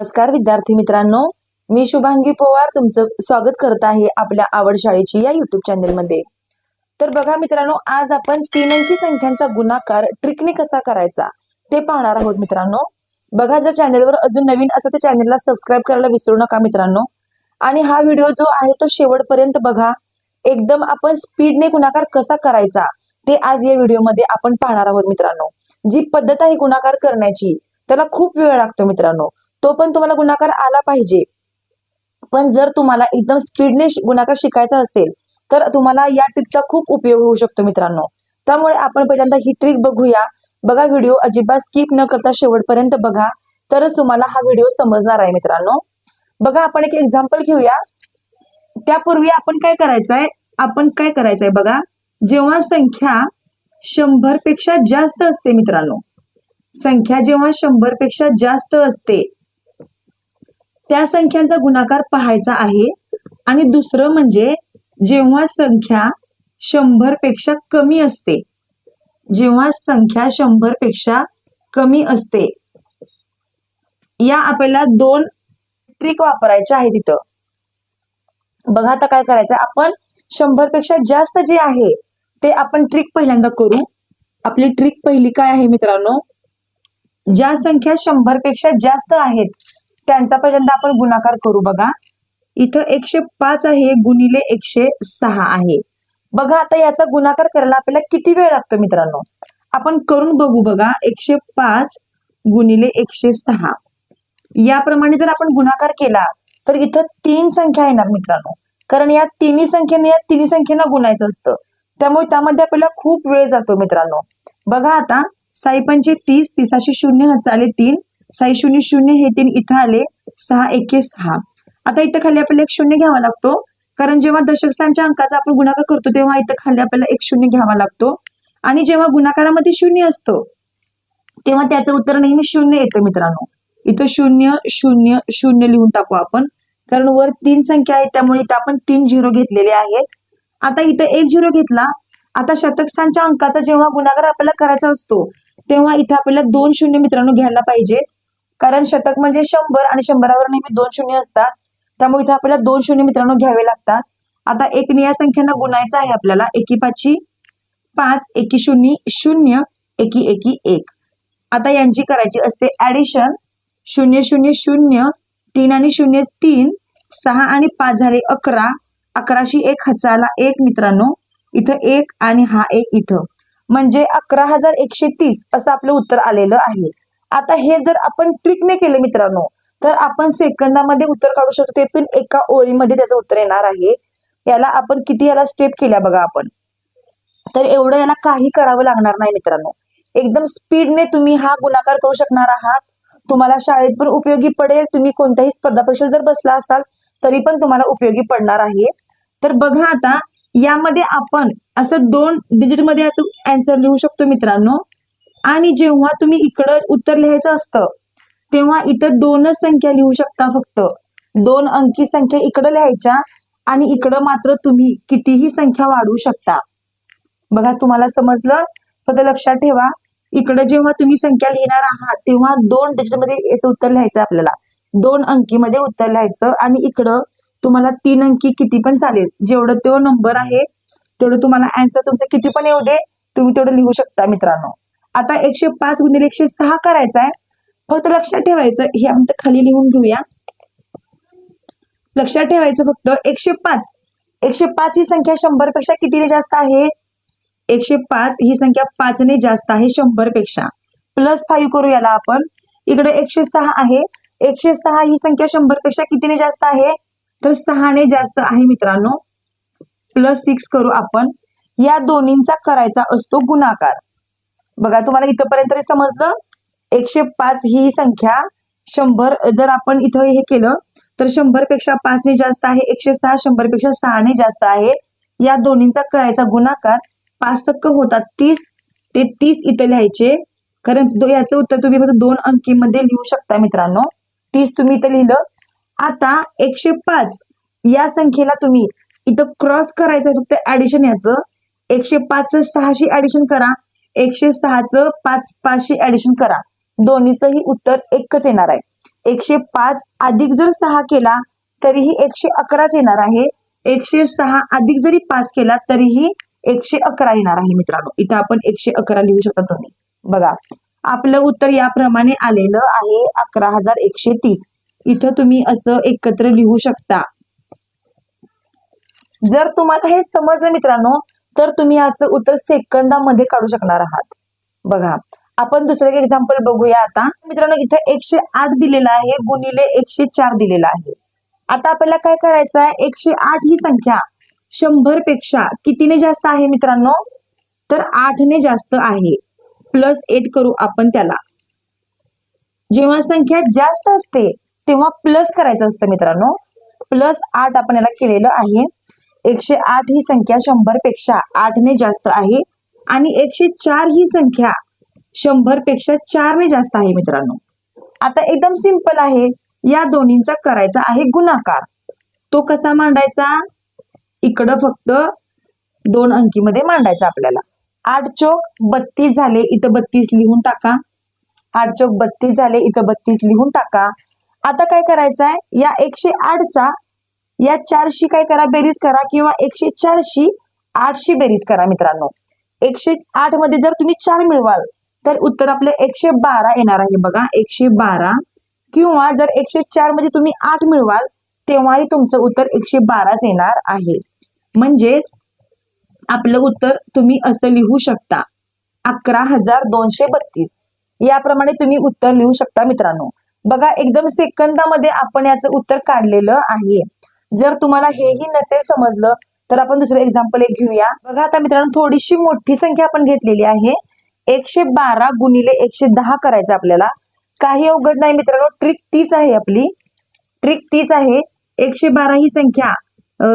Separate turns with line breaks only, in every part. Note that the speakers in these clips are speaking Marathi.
नमस्कार विद्यार्थी मित्रांनो. मी शुभांगी पवार तुमचं स्वागत करत आहे आपल्या आवड शाळेची या युट्यूब चॅनेलमध्ये तर बघा मित्रांनो आज आपण तीन अंकी संख्यांचा गुणाकार ट्रिकने कसा करायचा ते पाहणार आहोत मित्रांनो. बघा जर चॅनेलवर अजून नवीन असं तर चॅनेलला सबस्क्राईब करायला विसरू नका मित्रांनो. आणि हा व्हिडिओ जो आहे तो शेवटपर्यंत बघा. एकदम आपण स्पीडने गुणाकार कसा करायचा ते आज या व्हिडिओमध्ये आपण पाहणार आहोत मित्रांनो. जी पद्धत आहे गुणाकार करण्याची त्याला खूप वेळ लागतो मित्रांनो. तो पण तुम्हाला गुणाकार आला पाहिजे. पण जर तुम्हाला एकदम स्पीडने गुणाकार शिकायचा असेल तर तुम्हाला या ट्रिकचा खूप उपयोग होऊ शकतो मित्रांनो. त्यामुळे आपण पहिल्यांदा ही ट्रिक बघूया. बघा व्हिडिओ अजिबात स्किप न करता शेवटपर्यंत बघा. तरच तुम्हाला हा व्हिडिओ समजणार आहे मित्रांनो. बघा आपण एक एक्झाम्पल घेऊया. त्यापूर्वी आपण काय करायचंय? आपण काय करायचंय बघा? जेव्हा संख्या शंभरपेक्षा जास्त असते मित्रांनो. संख्या जेव्हा शंभरपेक्षा जास्त असते त्या संख्यांचा गुणाकार पाहायचा आहे. आणि दुसरं म्हणजे जेव्हा संख्या शंभरपेक्षा कमी असते जेव्हा संख्या शंभरपेक्षा कमी असते या आपल्याला दोन ट्रिक वापरायच्या आहे तिथं बघा आता काय करायचं आपण शंभरपेक्षा जास्त जे आहे ते आपण ट्रिक पहिल्यांदा करू. आपली ट्रिक पहिली काय आहे मित्रांनो? ज्या संख्या शंभरपेक्षा जास्त आहेत त्यांचा पहिल्यांदा आपण गुणाकार करू बघा. इथं एकशे पाच आहे गुणिले एकशे सहा आहे. बघा आता याचा गुणाकार करायला आपल्याला किती वेळ लागतो मित्रांनो? आपण करून बघू बघा. एकशे पाच गुणिले एकशे सहा. याप्रमाणे जर आपण गुणाकार केला तर इथं तीन संख्या येणार मित्रांनो. कारण या तिन्ही संख्येने या तिन्ही संख्येला गुणायचं असतं. त्यामुळे त्यामध्ये आपल्याला खूप वेळ जातो मित्रांनो. बघा आता साईपंचे तीस तिसाशे शून्य हचा तीन साई शून्य शून्य हे तीन इथं आले सहा एके सहा. आता इथं खाली आपल्याला एक शून्य घ्यावा लागतो. कारण जेव्हा दशक स्थानच्या अंकाचा आपण गुणाकार करतो तेव्हा इथं खाली आपल्याला एक शून्य घ्यावा लागतो. आणि जेव्हा गुणाकारामध्ये शून्य असतो तेव्हा त्याचं उत्तर नेहमी शून्य येतं मित्रांनो. इथं शून्य शून्य शून्य लिहून टाकू आपण. कारण वर तीन संख्या आहेत त्यामुळे इथं आपण तीन झिरो घेतलेले आहेत. आता इथं एक झिरो घेतला. आता शतकस्थानच्या अंकाचा जेव्हा गुणाकार आपल्याला करायचा असतो तेव्हा इथं आपल्याला दोन शून्य मित्रांनो घ्यायला पाहिजे. कारण शतक म्हणजे शंभर आणि शंभरावर नेहमी दोन शून्य असतात. त्यामुळे इथे आपल्याला दोन शून्य मित्रांनो घ्यावे लागतात. आता एक या संख्यांना गुणायचं आहे आपल्याला. एकी पाचशी पाच एकी शून्य शून्य एकी एकी एक. आता यांची करायची असते ऍडिशन शून्य शून्य शून्य तीन आणि शून्य तीन. सहा आणि पाच झाले अकरा. अकराशी एक हजारला एक मित्रांनो. इथं एक आणि हा एक इथं. म्हणजे अकरा हजार एकशे तीस असं आपलं उत्तर आलेलं आहे. आता हे जर आपण ट्रिकने केलं मित्रांनो तर आपण सेकंदामध्ये उत्तर काढू शकतो ते पण एका ओळीमध्ये त्याचं उत्तर येणार आहे. याला आपण किती याला स्टेप केल्या बघा आपण. तर एवढं याला काही करावं लागणार नाही मित्रांनो. एकदम स्पीडने तुम्ही हा गुणाकार करू शकणार आहात. तुम्हाला शाळेत पण उपयोगी पडेल. तुम्ही कोणत्याही स्पर्धा परीक्षेत जर बसला असाल तरी पण तुम्हाला उपयोगी पडणार आहे. तर बघा आता यामध्ये आपण असं दोन डिजिटमध्ये याचं अँसर लिहू शकतो मित्रांनो. आणि जेव्हा तुम्ही इकडं उत्तर लिहायचं असतं तेव्हा इथं दोनच संख्या लिहू शकता फक्त. दोन अंकी संख्या इकडं लिहायच्या आणि इकडं मात्र तुम्ही कितीही संख्या वाढवू शकता. बघा तुम्हाला समजलं? फक्त लक्षात ठेवा. इकडं जेव्हा तुम्ही संख्या लिहिणार आहात तेव्हा दोन डिजिटमध्ये याचं उत्तर लिहायचं आपल्याला. दोन अंकीमध्ये उत्तर लिहायचं आणि इकडं तुम्हाला तीन अंकी किती पण चालेल. जेवढं तो नंबर आहे तेवढं तुम्हाला अँसर तुमचं किती पण येऊ दे तुम्ही तेवढं लिहू शकता मित्रांनो. आता एकशे पाच गुणिले एकशे सहा करायचा आहे फक्त लक्षात ठेवायचं हे आपण खाली लिहून घेऊया. लक्षात ठेवायचं फक्त एकशे पाच. एकशे पाच ही संख्या शंभरपेक्षा कितीने जास्त आहे? एकशे पाच ही संख्या पाचने जास्त आहे शंभरपेक्षा प्लस फाईव्ह करू याला आपण. इकडे एकशे सहा आहे. एकशे सहा ही संख्या शंभरपेक्षा कितीने जास्त आहे? तर सहाने जास्त आहे मित्रांनो. प्लस सिक्स करू आपण. या दोन्हींचा करायचा असतो गुणाकार. बघा तुम्हाला इथंपर्यंत समजलं? एकशे पाच ही संख्या शंभर जर आपण इथं हे केलं तर शंभरपेक्षा पाचने जास्त आहे एकशे सहा शंभरपेक्षा सहाने जास्त आहे. या दोन्हींचा करायचा गुणाकार पाच टक्क होतात तीस ते तीस इथं लिहायचे. कारण याचं उत्तर तुम्ही फक्त दोन अंकीमध्ये लिहू शकता मित्रांनो. तीस तुम्ही इथं लिहिलं. आता एकशे पाच या संख्येला तुम्ही इथं क्रॉस करायचं फक्त ऍडिशन याचं. एकशे पाच सहाशे ऍडिशन करा. एकशे सहाचं पाच पाचशे ऍडिशन करा. दोन्हीचंही उत्तर एकच येणार आहे. एकशे पाच अधिक जर सहा केला तरीही एकशे अकराच येणार आहे. एकशे सहा अधिक जरी पाच केला तरीही एकशे अकरा येणार आहे मित्रांनो. इथं आपण एकशे अकरा लिहू शकता तुम्ही. बघा आपलं उत्तर याप्रमाणे आलेलं आहे अकरा हजार एकशे तीस. इथं तुम्ही असं एकत्र लिहू शकता. जर तुम्हाला हे समजलं मित्रांनो तर तुम्ही याचं उत्तर सेकंदामध्ये काढू शकणार आहात. बघा आपण दुसरं एक एक्झाम्पल बघूया आता. मित्रांनो इथं एकशे आठ दिलेलं आहे गुणिले एकशे चार दिलेलं आहे. आता आपल्याला काय करायचं आहे? एकशे आठ ही संख्या शंभरपेक्षा कितीने जास्त आहे मित्रांनो? तर आठने जास्त आहे. प्लस एट करू आपण त्याला. जेव्हा संख्या जास्त असते तेव्हा प्लस करायचं असतं मित्रांनो. प्लस आठ आपण याला केलेलं आहे. एकशे आठ ही संख्या शंभरपेक्षा आठने जास्त आहे आणि एकशे चार ही संख्या शंभरपेक्षा चारने जास्त आहे मित्रांनो. आता एकदम सिंपल आहे. या दोन्हींचा करायचा आहे गुणाकार. तो कसा मांडायचा? इकडं फक्त दोन अंकीमध्ये मांडायचा आपल्याला. आठ चौक बत्तीस झाले इथं बत्तीस लिहून टाका. आठ चौक बत्तीस झाले इथं बत्तीस लिहून टाका. आता काय करायचं आहे या एकशे आठचा या चारशी काय करा बेरीज करा किंवा एकशे चारशी आठशी बेरीज करा मित्रांनो. एकशे आठमध्ये जर तुम्ही चार मिळवाल तर उत्तर आपलं एकशे बारा येणार आहे बघा. एकशे बारा. किंवा जर एकशे चारमध्ये तुम्ही आठ मिळवाल तेव्हाही तुमचं उत्तर एकशे बाराच येणार आहे. म्हणजेच आपलं उत्तर तुम्ही असं लिहू शकता. अकरा हजार दोनशे बत्तीस. याप्रमाणे तुम्ही उत्तर लिहू शकता मित्रांनो. बघा एकदम सेकंदामध्ये आपण याचं उत्तर काढलेलं आहे. जर तुम्हाला हेही नसेल समजलं तर आपण दुसरं एक्झाम्पल एक घेऊया. बघा आता मित्रांनो थोडीशी मोठी संख्या आपण घेतलेली आहे. एकशे बारा गुणिले एकशे दहा करायचं आपल्याला. काही अवघड नाही मित्रांनो ट्रिक तीच आहे आपली. ट्रिक तीच आहे. एकशे बारा ही संख्या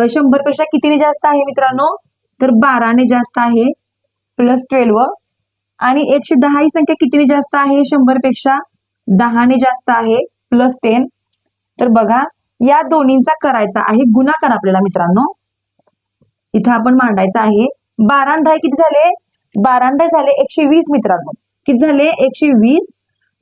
शंभरपेक्षा कितीने जास्त आहे मित्रांनो? तर बाराने जास्त आहे प्लस ट्वेल्व आणि एकशे दहा ही संख्या कितीने जास्त आहे? शंभरपेक्षा दहाने जास्त आहे प्लस टेन तर बघा या दोन्हींचा करायचा आहे. गुणाकार आपल्याला मित्रांनो. इथं आपण मांडायचा आहे. बारांदा किती झाले? बारांदा झाले एकशे वीस मित्रांनो. किती झाले? एकशे वीस.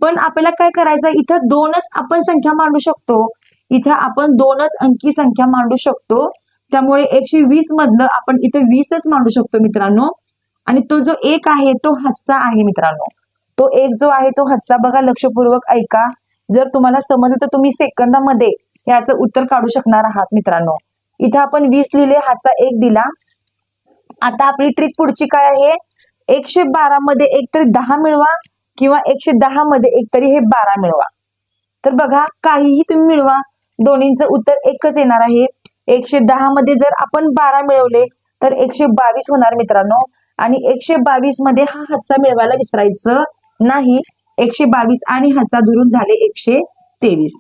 पण आपल्याला काय करायचं? इथं दोनच आपण संख्या मांडू शकतो. इथं आपण दोनच अंकी संख्या मांडू शकतो. त्यामुळे एकशे वीस मधलं आपण इथं वीसच मांडू शकतो मित्रांनो. आणि तो जो एक आहे तो हातचा आहे मित्रांनो. तो एक जो आहे तो हातचा बघा लक्षपूर्वक ऐका. जर तुम्हाला समजलं तर तुम्ही सेकंदामध्ये याचं उत्तर काढू शकणार आहात मित्रांनो. इथं आपण वीस लिहिले हातचा एक दिला. आता आपली ट्रिक पुढची काय आहे? एकशे बारा मध्ये एक तरी दहा मिळवा किंवा एकशे दहा मध्ये एक तरी हे बारा मिळवा. तर बघा काहीही तुम्ही मिळवा. दोन्हींचं उत्तर एकच येणार आहे. एकशे दहा मध्ये जर आपण बारा मिळवले तर एकशे बावीस होणार मित्रांनो. आणि एकशे बावीसमध्ये हा हातचा मिळवायला विसरायचं नाही. एकशे बावीस आणि हातचा धरून झाले एकशे तेवीस.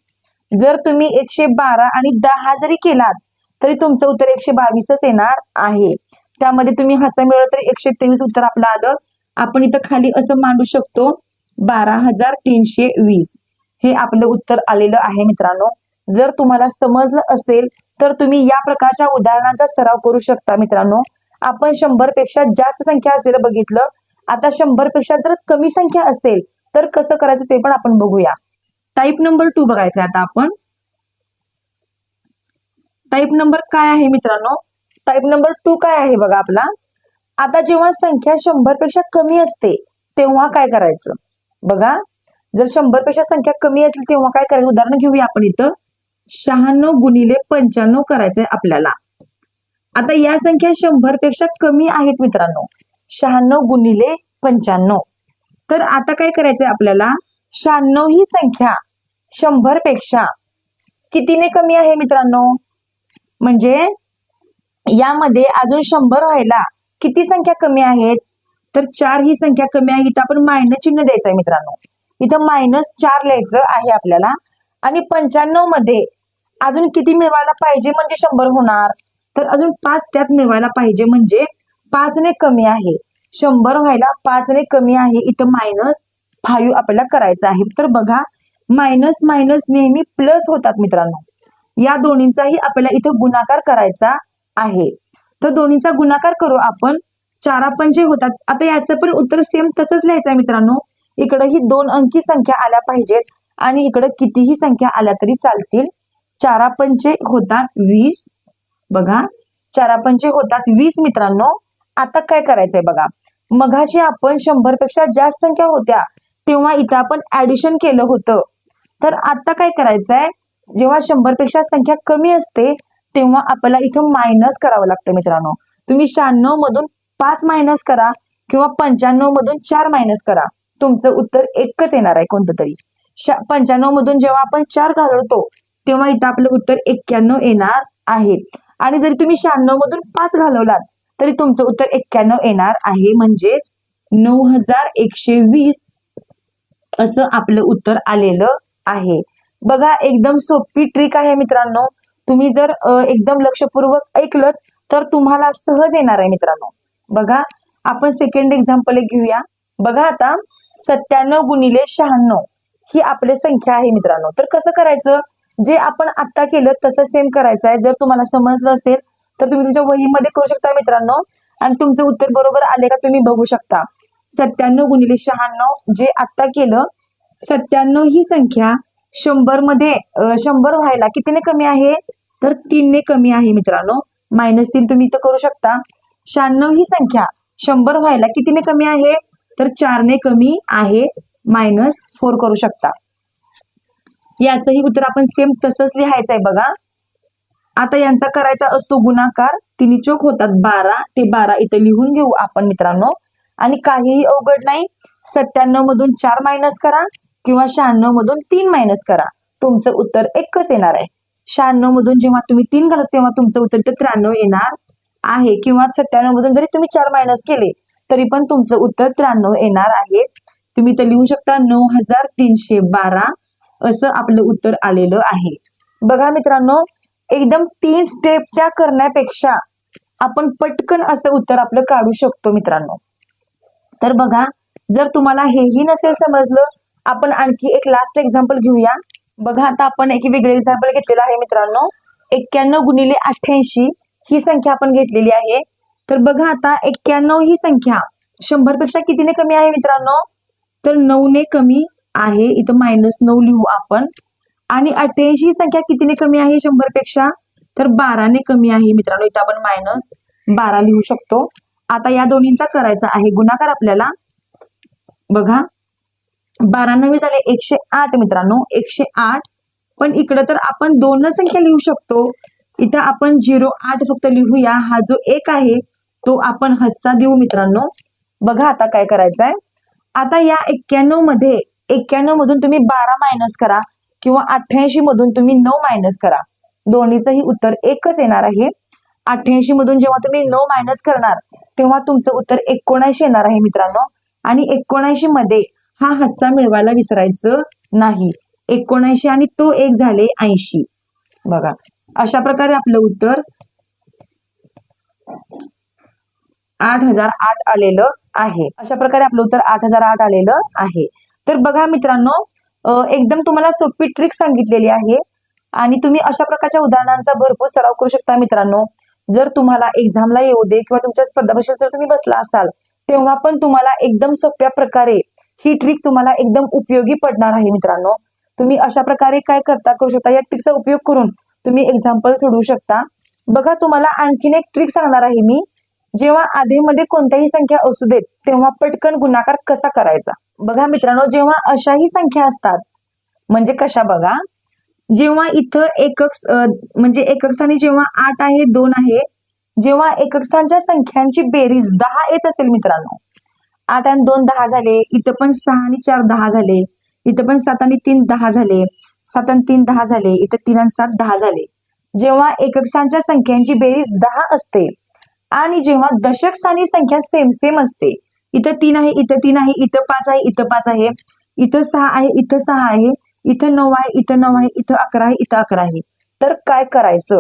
जर तुम्ही एकशे बारा आणि दहा जरी केलात तरी तुमचं उत्तर एकशे बावीसच येणार आहे. त्यामध्ये तुम्ही हाचा मिळवला तर एकशे तेवीस उत्तर आपलं आलं. आपण इथं खाली असं मांडू शकतो बारा हजार तीनशे वीस. हे आपलं उत्तर आलेलं आहे मित्रांनो. जर तुम्हाला समजलं असेल तर तुम्ही या प्रकारच्या उदाहरणांचा सराव करू शकता मित्रांनो. आपण शंभरपेक्षा जास्त संख्या असलेलं बघितलं. आता शंभरपेक्षा जर कमी संख्या असेल तर कसं करायचं ते पण आपण बघूया. टाईप नंबर टू बघायचं आता आपण. टाईप नंबर काय आहे मित्रांनो? टाईप नंबर टू काय आहे बघा आपला? आता जेव्हा संख्या शंभरपेक्षा कमी असते तेव्हा काय करायचं? बघा. जर शंभरपेक्षा संख्या कमी असेल तेव्हा काय करायचं? उदाहरण घेऊया आपण इथं. शहाण्णव गुणिले पंच्याण्णव करायचंय आपल्याला. आता या संख्या शंभरपेक्षा कमी आहेत मित्रांनो. शहाण्णव गुणिले पंच्याण्णव. तर आता काय करायचंय आपल्याला? शहाण्णव ही संख्या शंभरपेक्षा कितीने कमी आहे मित्रांनो? म्हणजे यामध्ये अजून शंभर व्हायला किती संख्या कमी आहेत? तर चार ही संख्या कमी आहे. इथं आपण मायनस चिन्ह द्यायचं आहे मित्रांनो. इथं मायनस चार लिहायचं आहे आपल्याला. आणि पंच्याण्णवमध्ये अजून किती मिळवायला पाहिजे म्हणजे शंभर होणार. तर अजून पाच त्यात मिळवायला पाहिजे म्हणजे पाचने कमी आहे. शंभर व्हायला पाचने कमी आहे. इथं मायनस फाईव्ह आपल्याला करायचा आहे. तर बघा मायनस मायनस नेहमी प्लस होतात मित्रांनो. या दोन्हींचाही आपल्याला इथं गुणाकार करायचा आहे. तर दोन्हीचा गुणाकार करू आपण. चारा पंचे होतात आता याचं पण उत्तर सेम तसंच लिहायचं आहे मित्रांनो. इकडे ही दोन अंकी संख्या आल्या पाहिजेत आणि इकडं कितीही संख्या आल्या तरी चालतील. चारा पंचे होतात वीस बघा. चारा पंचे होतात वीस मित्रांनो आता काय करायचंय बघा. मगाशी आपण शंभरपेक्षा जास्त संख्या होत्या. तेव्हा इथं आपण ऍडिशन केलं होतं. तर आता काय करायचंय? जेव्हा शंभरपेक्षा संख्या कमी असते तेव्हा आपल्याला इथं मायनस करावं लागतं मित्रांनो. तुम्ही शहाण्णव मधून पाच मायनस करा किंवा पंच्याण्णव मधून चार मायनस करा. तुमचं उत्तर एकच येणार आहे कोणतं तरी. पंच्याण्णव मधून जेव्हा आपण चार घालवतो तेव्हा इथं आपलं उत्तर एक्क्याण्णव येणार आहे. आणि जरी तुम्ही शहाण्णव मधून पाच घालवलात तरी तुमचं उत्तर एक्क्याण्णव येणार आहे. म्हणजेच नऊ हजार एकशे वीस असं आपलं उत्तर आलेलं आहे. बघा एकदम सोपी ट्रिक आहे मित्रांनो. तुम्ही जर एकदम लक्षपूर्वक ऐकलं तर तुम्हाला सहज येणार आहे मित्रांनो. बघा आपण सेकंड एक्झाम्पल एक घेऊया. बघा आता सत्त्याण्णव गुणिले शहाण्णव ही आपली संख्या आहे मित्रांनो. तर कसं करायचं? जे आपण आता केलं तसं सेम करायचं आहे. जर तुम्हाला समजलं असेल तर तुम्ही तुमच्या वहीमध्ये करू शकता मित्रांनो. आणि तुमचं उत्तर बरोबर आले का तुम्ही बघू शकता. सत्त्याण्णव गुणिले शहाण्णव जे आता केलं सत्त्याण्णव ही संख्या शंभरमध्ये शंभर व्हायला कितीने कमी आहे? तर तीनने कमी आहे मित्रांनो. मायनस तीन तुम्ही इथं करू शकता. शहाण्णव ही संख्या शंभर व्हायला कितीने कमी आहे? तर चारने कमी आहे. मायनस फोर करू शकता. याचंही उत्तर आपण सेम तसंच लिहायचं आहे बघा. आता यांचा करायचा असतो गुणाकार. तिन्ही चोक होतात बारा. ते बारा इथं लिहून घेऊ आपण मित्रांनो. आणि काहीही अवघड नाही. सत्त्याण्णव मधून चार मायनस करा किंवा शहाण्णव मधून तीन मायनस करा. तुमचं उत्तर एकच येणार आहे. शहाण्णव मधून जेव्हा तुम्ही तीन घालत तेव्हा तुमचं उत्तर ते त्र्याण्णव येणार आहे किंवा सत्त्याण्णव मधून जरी तुम्ही चार मायनस केले तरी पण तुमचं उत्तर त्र्याण्णव येणार आहे. तुम्ही तर लिहू शकता नऊ हजार तीनशे बारा असं आपलं उत्तर आलेलं आहे. बघा मित्रांनो एकदम तीन स्टेप त्या करण्यापेक्षा आपण पटकन असं उत्तर आपलं काढू शकतो मित्रांनो. तर बघा जर तुम्हाला हेही नसेल समजलं आपण आणखी एक लास्ट एक्झाम्पल घेऊया. बघा आता आपण एक वेगळे एक्झाम्पल घेतलेलं आहे मित्रांनो. एक्क्याण्णव गुणिले अठ्ठ्याऐंशी ही संख्या आपण घेतलेली आहे. तर बघा आता एक्क्याण्णव ही संख्या शंभरपेक्षा कितीने कमी आहे मित्रांनो? तर नऊने कमी आहे. इथं मायनस नऊ लिहू आपण. आणि अठ्ठ्याऐंशी ही संख्या कितीने कमी आहे? शंभरपेक्षा तर बाराने कमी आहे मित्रांनो. इथं आपण मायनस बारा लिहू शकतो. आता या दोन्हींचा करायचा आहे. गुणाकार आपल्याला बघा बारा झाले एकशे आठ मित्रांनो. एकशे आठ. पण इकडं तर आपण दोनच संख्या लिहू शकतो. इथं आपण झिरो आठ फक्त लिहूया. हा जो एक आहे तो आपण हदसा देऊ मित्रांनो. बघा आता काय करायचं आहे आता या एक्क्याण्णवमध्ये एक्क्याण्णव मधून तुम्ही बारा मायनस करा किंवा अठ्ठ्याऐंशी मधून तुम्ही नऊ मायनस करा. दोन्हीचंही उत्तर एकच येणार आहे. अठ्ठ्याऐंशी मधून जेव्हा तुम्ही नऊ मायनस करणार तेव्हा तुमचं उत्तर एकोणऐंशी येणार आहे मित्रांनो. आणि एकोणऐंशी मध्ये हा हातचा मिळवायला विसरायचं नाही. एकोणऐंशी आणि तो एक झाले ऐंशी. बघा अशा प्रकारे आपलं उत्तर आठ हजार आठ आलेलं आहे. अशा प्रकारे आपलं उत्तर आठ हजार आठ आलेलं आहे. तर बघा मित्रांनो एकदम तुम्हाला सोपी ट्रिक सांगितलेली आहे. आणि तुम्ही अशा प्रकारच्या उदाहरणांचा भरपूर सराव करू शकता मित्रांनो. जर तुम्हाला एक्झामला येऊ दे किंवा तुमच्या स्पर्धा परीक्षेत जर तुम्ही बसला असाल तेव्हा पण तुम्हाला एकदम सोप्या प्रकारे ही ट्रिक तुम्हाला एकदम उपयोगी पडणार आहे मित्रांनो. तुम्ही अशा प्रकारे काय करता करू शकता. या ट्रिकचा उपयोग करून तुम्ही एक्झाम्पल सोडवू शकता. बघा तुम्हाला आणखीन एक ट्रिक सांगणार आहे मी. जेव्हा आधीमध्ये कोणत्याही संख्या असू देत तेव्हा पटकन गुणाकार कसा करायचा? बघा मित्रांनो जेव्हा अशाही संख्या असतात म्हणजे कशा बघा? जेव्हा इथं एकक म्हणजे एकक स्थानी जेव्हा आठ आहे दोन आहे जेव्हा एकक स्थानच्या संख्यांची बेरीज दहा येत असेल मित्रांनो आठ आणि दोन दहा झाले इथं पण सहा आणि चार दहा झाले इथं पण सात आणि तीन दहा झाले सात आणि तीन दहा झाले इथं तीन आणि सात दहा झाले. जेव्हा एकक स्थानच्या संख्यांची बेरीज दहा असते आणि जेव्हा दशक स्थानी संख्या सेम सेम असते इथं तीन आहे इथं तीन आहे इथं पाच आहे इथं पाच आहे इथं सहा आहे इथं सहा आहे इथं नऊ आहे इथं नऊ आहे इथं अकरा आहे इथं अकरा आहे. तर काय करायचं?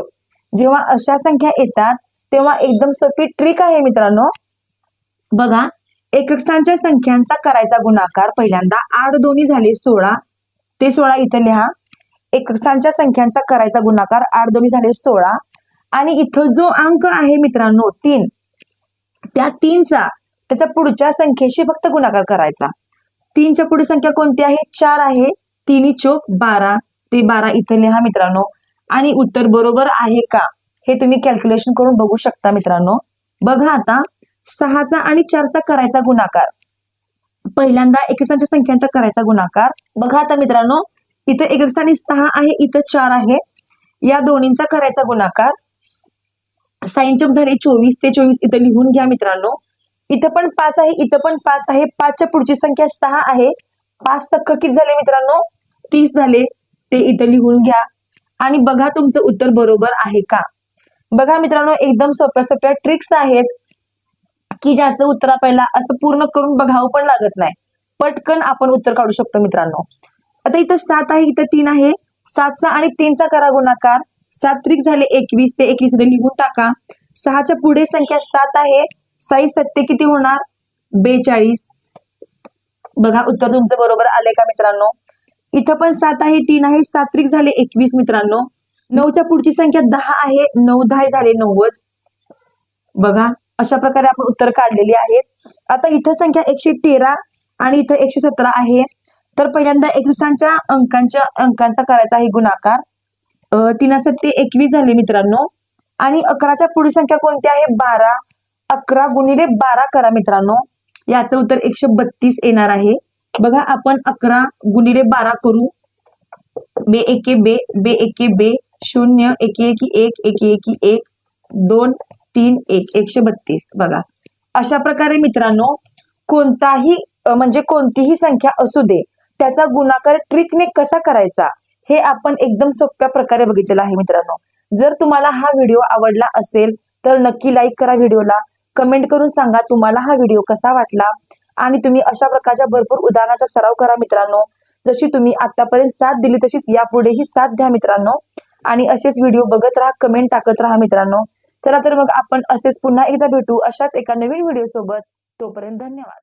जेव्हा अशा संख्या येतात तेव्हा एकदम सोपी ट्रिक आहे मित्रांनो. बघा एकक स्थानच्या संख्यांचा करायचा गुणाकार पहिल्यांदा आठ दोन्ही झाले सोळा. ते सोळा इथं लिहा. एकक स्थानच्या संख्यांचा करायचा गुणाकार आठ दोन्ही झाले सोळा. आणि इथं जो अंक आहे मित्रांनो तीन. त्या तीनचा त्याच्या पुढच्या संख्येशी फक्त गुणाकार करायचा. तीनच्या पुढे संख्या कोणती आहे? चार आहे. तिन्ही चोक बारा ते बारा इथं लिहा मित्रांनो. आणि उत्तर बरोबर आहे का? हे तुम्ही कॅल्क्युलेशन करून बघू शकता मित्रांनो. बघा आता सहाचा आणि चारचा करायचा गुणाकार. पहिल्यांदा एकसांच्या संख्यांचा करायचा गुणाकार. बघा आता मित्रांनो इथं एक स्थानी सहा आहे इथं चार आहे. या दोन्हींचा करायचा गुणाकार. साईन चौक झाले चोवीस ते चोवीस इथं लिहून घ्या मित्रांनो. इथं पण पाच आहे इथं पण पाच आहे. पाचच्या पुढची संख्या सहा आहे. पाच सक्क किती झाले मित्रांनो? तीस झाले. ते इथं लिहून घ्या. आणि बघा तुमचं उत्तर बरोबर आहे का? बघा मित्रांनो एकदम सोप्या सोप्या ट्रिक्स आहेत की ज्याचं उत्तर आपल्याला असं पूर्ण करून बघावं पण लागत नाही. पटकन आपण उत्तर काढू शकतो मित्रांनो. आता इथं सात आहे इथं तीन आहे. सातचा आणि तीनचा करा गुणाकार सात त्रिक झाले एकवीस. ते एकवीस लिहून टाका. सहाच्या पुढे संख्या सात आहे. साई सत्य किती होणार? बेचाळीस. बघा उत्तर तुमचं बरोबर आले का मित्रांनो? इथं पण सात आहे तीन आहे सात्विक झाले एकवीस मित्रांनो. नऊच्या पुढची संख्या दहा आहे नऊ दहा झाले नव्वद. बघा अशा प्रकारे आपण उत्तर काढलेली आहेत. आता इथं संख्या एकशे तेरा आणि इथं एकशे सतरा आहे. तर पहिल्यांदा एकविसांच्या अंकांच्या अंकांचा करायचा आहे गुणाकार. तीन तीन ते एकवीस झाले मित्रांनो. आणि अकराच्या पुढील संख्या कोणती आहे? बारा. अकरा गुणिले बारा करा मित्रांनो. याचं उत्तर एकशे बत्तीस येणार आहे. बघा आपण अकरा गुणिले बारा करू. बे एके बे बे एके बे शून्य एके एकी एक एके एकी एक दोन तीन एक एकशे बत्तीस. बघा. अशा प्रकारे मित्रांनो कोणताही म्हणजे कोणतीही संख्या असू दे त्याचा गुणाकार ट्रिकने कसा करायचा हे आपण एकदम सोप्या प्रकारे बघितलेलं आहे मित्रांनो. जर तुम्हाला हा व्हिडिओ आवडला असेल तर नक्की लाईक करा व्हिडिओला. कमेंट करून सांगा तुम्हाला हा व्हिडिओ कसा वाटला. आणि तुम्ही अशा प्रकारच्या भरपूर उदाहरणाचा सराव करा मित्रांनो. जशी तुम्ही आतापर्यंत साथ दिली तशीच यापुढेही साथ द्या मित्रांनो. आणि असेच व्हिडिओ बघत राहा कमेंट टाकत राहा मित्रांनो. चला तर मग आपण असेच पुन्हा एकदा भेटू अशाच एका नवीन व्हिडिओ सोबत तोपर्यंत धन्यवाद.